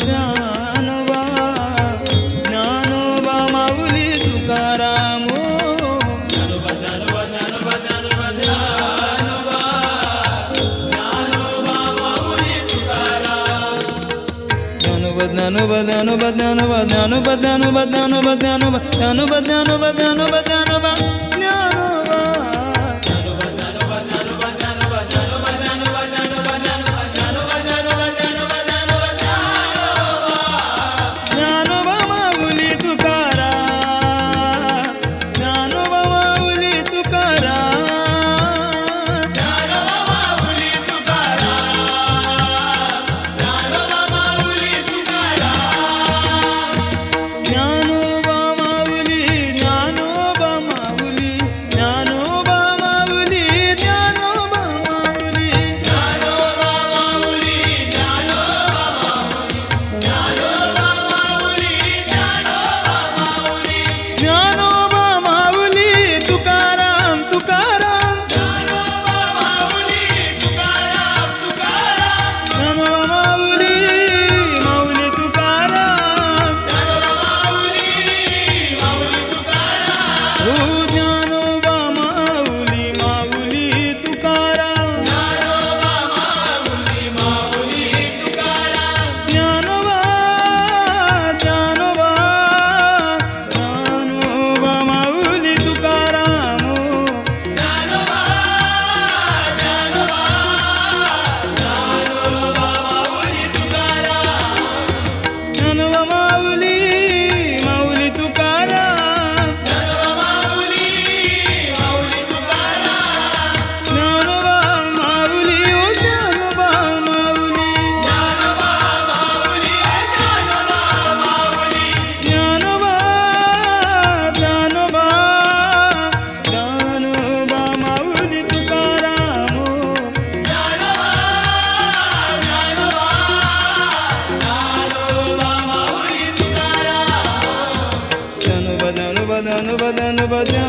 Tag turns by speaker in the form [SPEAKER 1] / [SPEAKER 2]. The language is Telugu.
[SPEAKER 1] ఖజానువా జ్ఞానోబమౌలి సుఖరాము. ధనుబ ధనుబ ధనుబ ధనుబ ధనుబ ధనుబ ధనుబ ధనుబ ధనుబ ధనుబ അനുപദനുപദാ